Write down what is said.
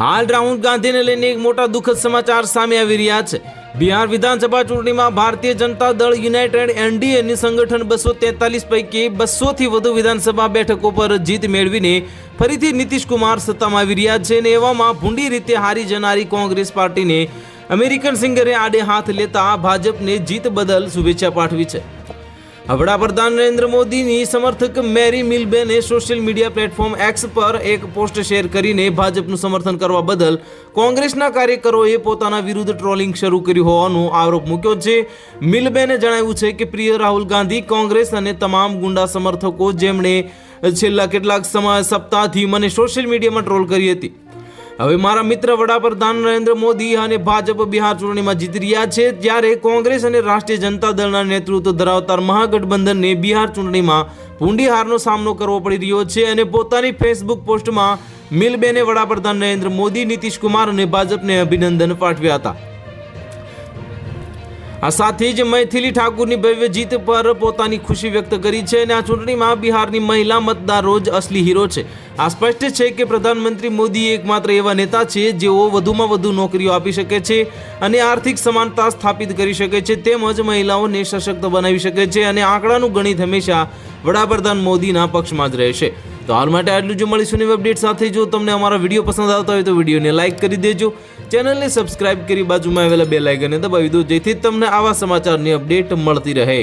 હાલ રાહુલ ગાંધીને લઈને એક મોટા દુઃખદ સમાચાર સામે આવી રહ્યા છે. બિહાર વિધાનસભા ચૂંટણીમાં ભારતીય જનતા દળ યુનાઇટેડ એનડીએની સંગઠન બસો તેતાલીસ પૈકી બસોથી વધુ વિધાનસભા બેઠકો પર જીત મેળવીને ફરીથી નીતિશ કુમાર સત્તામાં આવી રહ્યા છે અને એવામાં ભૂંડી રીતે હારી જનારી કોંગ્રેસ પાર્ટીને અમેરિકન સિંગરે આડે હાથ લેતા ભાજપને જીત બદલ શુભેચ્છા પાઠવી છે. વડાપ્રધાન નરેન્દ્ર મોદીની સમર્થક મેરી મિલબેને સોશિયલ મીડિયા પ્લેટફોર્મ એક્સ પર એક પોસ્ટ શેર કરીને ભાજપનું સમર્થન કરવા બદલ કોંગ્રેસના કાર્યકરોએ પોતાના વિરુદ્ધ ટ્રોલિંગ શરૂ કર્યું હોવાનો આરોપ મૂક્યો છે. મિલબેને જણાવ્યું છે કે પ્રિય રાહુલ ગાંધી, કોંગ્રેસ અને તમામ ગુંડા સમર્થકો જેમણે છેલ્લા કેટલાક સમય સપ્તાહથી મને સોશિયલ મીડિયામાં ટ્રોલ કરી હતી. હવે મારા મિત્ર વડાપ્રધાન નરેન્દ્ર મોદી અને ભાજપ બિહાર ચૂંટણીમાં જીતી રહ્યા છે જ્યારે કોંગ્રેસ અને રાષ્ટ્રીય જનતા દળના નેતૃત્વ ધરાવતા મહાગઠબંધનને બિહાર ચૂંટણીમાં ભૂંડી હારનો સામનો કરવો પડી રહ્યો છે અને પોતાની ફેસબુક પોસ્ટમાં મિલબેને વડાપ્રધાન નરેન્દ્ર મોદી, નીતિશ કુમાર અને ભાજપને અભિનંદન પાઠવ્યા હતા. આ સાથે જ મૈથિલી ઠાકુરની ભવ્ય જીત પર પોતાની ખુશી વ્યક્ત કરી છે અને આ ચૂંટણીમાં બિહારની મહિલા મતદારો જ અસલી હીરો છે. આ સ્પષ્ટ છે કે પ્રધાનમંત્રી મોદી એકમાત્ર એવા નેતા છે જેઓ વધુમાં વધુ નોકરીઓ આપી શકે છે અને આર્થિક સમાનતા સ્થાપિત કરી શકે છે તેમજ મહિલાઓને સશક્ત બનાવી શકે છે અને આંકડાનું ગણિત હંમેશા વડાપ્રધાન મોદીના પક્ષમાં જ રહેશે તો હાલ માટે આટલું જો મળીશું નવી અપડેટ સાથે. જો તમને અમારા વીડિયો પસંદ આવતા હોય તો વિડીયોને લાઇક કરી દેજો. ચેનલને સબસ્ક્રાઇબ કરી બાજુમાં આવેલા બે લાઇકને દબાવી દો જેથી તમને આવા સમાચારની અપડેટ મળતી રહે.